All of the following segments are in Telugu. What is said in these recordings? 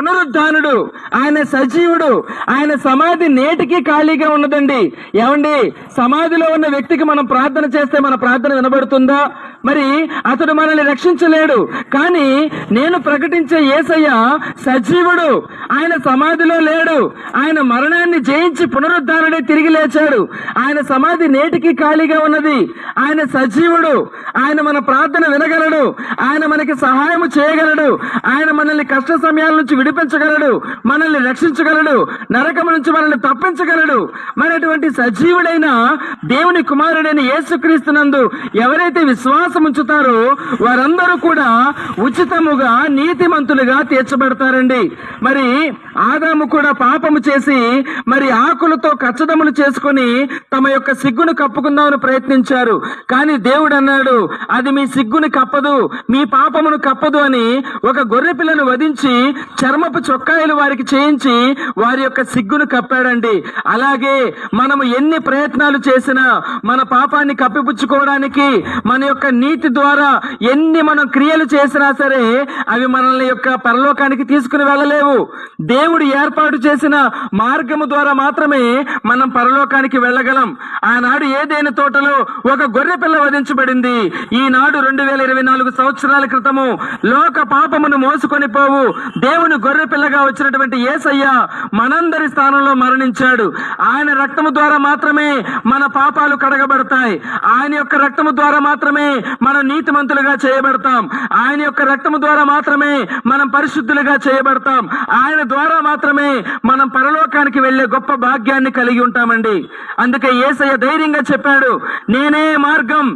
పునరుద్ధానుడు ఆయన సజీవుడు ఆయన సమాధి నేటికి ఖాళీగా ఉన్నదండి. ఏమండి? సమాధిలో ఉన్న వ్యక్తికి మనం ప్రార్థన చేస్తే మన ప్రార్థన వినబడుతుందా? మరి అతడు మనల్ని రక్షించలేడు. కానీ నేను ప్రకటించే యేసయ్య సజీవుడు. ఆయన సమాధిలో లేడు. ఆయన మరణాన్ని జయించి పునరుద్ధారణే తిరిగి లేచాడు. ఆయన సమాధి నేటికి ఖాళీగా ఉన్నది. ఆయన సజీవుడు. ఆయన మన ప్రార్థన వినగలడు. ఆయన మనకి సహాయం చేయగలడు. ఆయన మనల్ని కష్ట సమయాల నుంచి విడిపించగలడు. మనల్ని రక్షించగలడు. నరకము నుంచి మనల్ని తప్పించగలడు. మరి అటువంటి సజీవుడైన దేవుని కుమారుడైన యేసుక్రీస్తునందు ఎవరైతే విశ్వాసం ఉంచుతారో వారందరూ కూడా ఉచితముగా నీతిమంతులుగా తీర్చబడతారండి. మరి ఆదాము కూడా పాపము చేసి మరి ఆకులతో కచ్చదములు చేసుకొని తమ యొక్క సిగ్గును కప్పుకుందామని ప్రయత్నించారు. కానీ దేవుడు అన్నాడు అది మీ సిగ్గుని కప్పదు మీ పాపమును కప్పదు అని ఒక గొర్రె పిల్లను వధించి చర్మపు చొక్కాయలు వారికి చేయించి వారి యొక్క సిగ్గును కప్పాడండి. అలాగే మనము ఎన్ని ప్రయత్నాలు చేసినా మన పాపాన్ని కప్పిపుచ్చుకోవడానికి మన యొక్క నీతి ద్వారా ఎన్ని మనం క్రియలు చేసినా సరే అవి మనల్ని యొక్క పరలోకానికి తీసుకుని వెళ్ళలేవు. దేవుడు ఏర్పాటు చేసిన మార్గము ద్వారా మాత్రమే మనం పరలోకానికి వెళ్ళగలం. ఆనాడు ఏదైనా తోటలో ఒక గొర్రె పిల్ల వధించబడింది. ఈనాడు రెండు వేల ఇరవై నాలుగు సంవత్సరాల క్రితము లోక పాపమును మోసుకొని పోవు. దేవుని గొర్రె పిల్లగా వచ్చినటువంటి యేసయ్య మనందరి స్థానంలో మరణించాడు. ఆయన రక్తము ద్వారా మాత్రమే మన పాపాలు కడగబడతాయి. ఆయన యొక్క రక్తము ద్వారా మాత్రమే మనం నీతిమంతులుగా చేయబడతాం. ఆయన యొక్క రక్తము ద్వారా మాత్రమే మనం పరిశుద్ధులుగా చేయబడతాం. ఆయన ద్వారా మాత్రమే మనం పరలోకానికి వెళ్ళే గొప్ప భాగ్యాన్ని కలిగి ఉంటామండి. అందుకే ఏసయ్య ధైర్యంగా చెప్పాడు నేనే మార్గం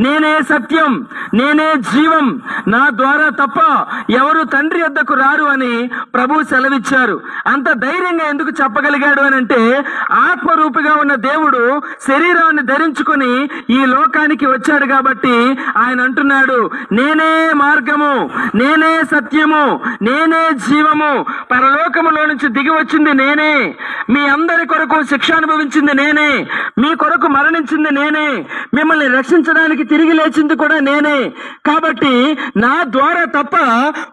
నేనే సత్యం నేనే జీవం. నా ద్వారా తప్ప ఎవరు తండ్రి వద్దకు రారు అని ప్రభు సెలవిచ్చారు. అంత ధైర్యంగా ఎందుకు చెప్పగలిగాడు అని అంటే ఆత్మరూపిగా ఉన్న దేవుడు శరీరాన్ని ధరించుకొని ఈ లోకానికి వచ్చాడు కాబట్టి ఆయన అంటున్నాడు నేనే మార్గము నేనే సత్యము నేనే జీవము. పరలోకములో నుంచి దిగి వచ్చింది నేనే. మీ అందరి కొరకు శిక్ష అనుభవించింది నేనే. మీ కొరకు మరణించింది నేనే. మిమ్మల్ని రక్షించడానికి తిరిగి లేచింది కూడా నేనే. కాబట్టి నా ద్వారా తప్ప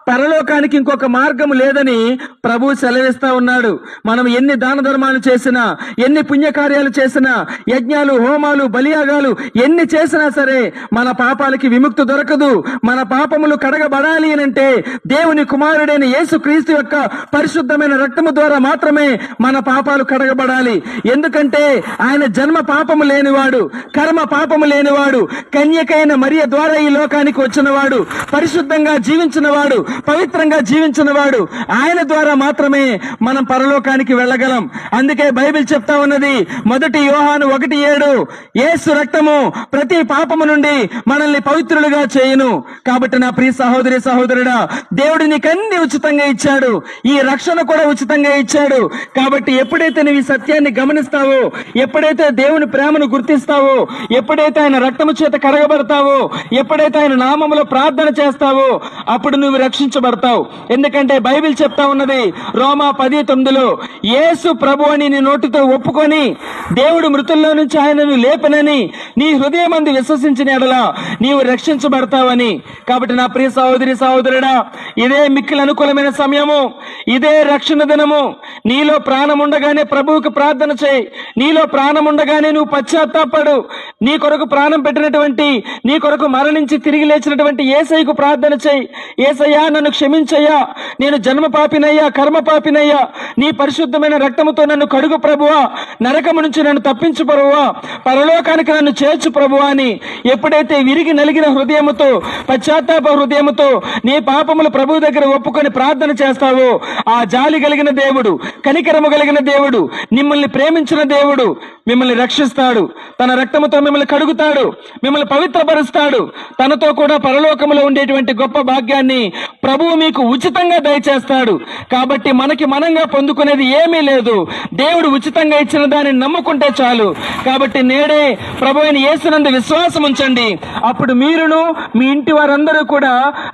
పరలోకానికి ఇంకొక మార్గం లేదని ప్రభు సెలవిస్తా ఉన్నాడు. మనం ఎన్ని దాన ధర్మాలు చేసినా ఎన్ని పుణ్యకార్యాలు చేసినా యజ్ఞాలు హోమాలు బలియాగాలు ఎన్ని చేసినా సరే మన పాప పాపాలకి విముక్తి దొరకదు. మన పాపములు కడగబడాలి అని అంటే దేవుని కుమారుడైన యేసు క్రీస్తు యొక్క పరిశుద్ధమైన రక్తము ద్వారా మాత్రమే మన పాపాలు కడగబడాలి. ఎందుకంటే ఆయన జన్మ పాపము లేనివాడు కర్మ పాపము లేనివాడు కన్యకైన మరియ ద్వారా ఈ లోకానికి వచ్చినవాడు పరిశుద్ధంగా జీవించినవాడు పవిత్రంగా జీవించినవాడు ఆయన ద్వారా మాత్రమే మనం పరలోకానికి వెళ్ళగలం. అందుకే బైబిల్ చెప్తా ఉన్నది మొదటి యోహాను ఒకటి ఏడు యేసు రక్తము ప్రతి పాపము నుండి మనల్ని పవిత్రులుగా చేయను. కాబట్టి నా ప్రియ సహోదరి సహోదరుడా దేవుడు నీకన్ని ఉచితంగా ఇచ్చాడు. ఈ రక్షణ కూడా ఉచితంగా ఇచ్చాడు. కాబట్టి ఎప్పుడైతే నువ్వు ఈ సత్యాన్ని గమనిస్తావో ఎప్పుడైతే దేవుని ప్రేమను గుర్తిస్తావో ఎప్పుడైతే ఆయన రక్తము చేత కడగబడతావో ఎప్పుడైతే ఆయన నామములో ప్రార్థన చేస్తావో అప్పుడు నువ్వు రక్షించబడతావు. ఎందుకంటే బైబిల్ చెప్తా ఉన్నది రోమా పది తొమ్మిదిలో యేసు ప్రభు అని నీ నోటితో ఒప్పుకొని దేవుడు మృతుల్లో నుంచి ఆయనను లేపనని నీ హృదయం అందు విశ్వసించిన ఎడలా నీవు రక్షించబడతావని. కాబట్టి నా ప్రియ సహోదరి సహోదరుడా ఇదే మిక్కిలి అనుకూలమైన సమయము. ఇదే రక్షణ దినము. నీలో ప్రాణం ఉండగానే ప్రభువుకు ప్రార్థన చేయి. నీలో ప్రాణం ఉండగానే నువ్వు పశ్చాత్తాపడు. నీ కొరకు ప్రాణం పెట్టినటువంటి నీ కొరకు మరణించి తిరిగి లేచినటువంటి ఏసైకు ప్రార్థన చేయి. ఏసయ్యా నన్ను క్షమించయ్యా. నేను జన్మ పాపినయ్యా కర్మ పాపినయ్యా నీ పరిశుద్ధమైన రక్తముతో నన్ను కడుగు ప్రభువా. నరకము నుంచి నన్ను తప్పించు ప్రభువా. పరలోకానికి నన్ను చేర్చు ప్రభువా అని ఎప్పుడైతే విరిగి నలిగిన హృదయముతో పశ్చాత్తాప హృదయముతో నీ పాపములు ప్రభు దగ్గర ఒప్పుకొని ప్రార్థన చేస్తావో ఆ జాలి కలిగిన దేవుడు కనికరము కలిగిన దేవుడు మిమ్మల్ని ప్రేమించిన దేవుడు మిమ్మల్ని రక్షిస్తాడు. తన రక్తముతో మిమ్మల్ని కడుగుతాడు మిమ్మల్ని పవిత్రపరుస్తాడు. తనతో కూడా పరలోకములో ఉండేటువంటి గొప్ప భాగ్యాన్ని ప్రభువు మీకు ఉచితంగా దయచేస్తాడు. కాబట్టి మనకి మనంగా పొందుకునేది ఏమీ లేదు. దేవుడు ఉచితంగా ఇచ్చిన దానిని నమ్ముకుంటే చాలు. కాబట్టి నేడే ప్రభు అయిన యేసునందు విశ్వాసం ఉంచండి అప్పుడు మీరును మీ ఇంటి వారందరూ కూడా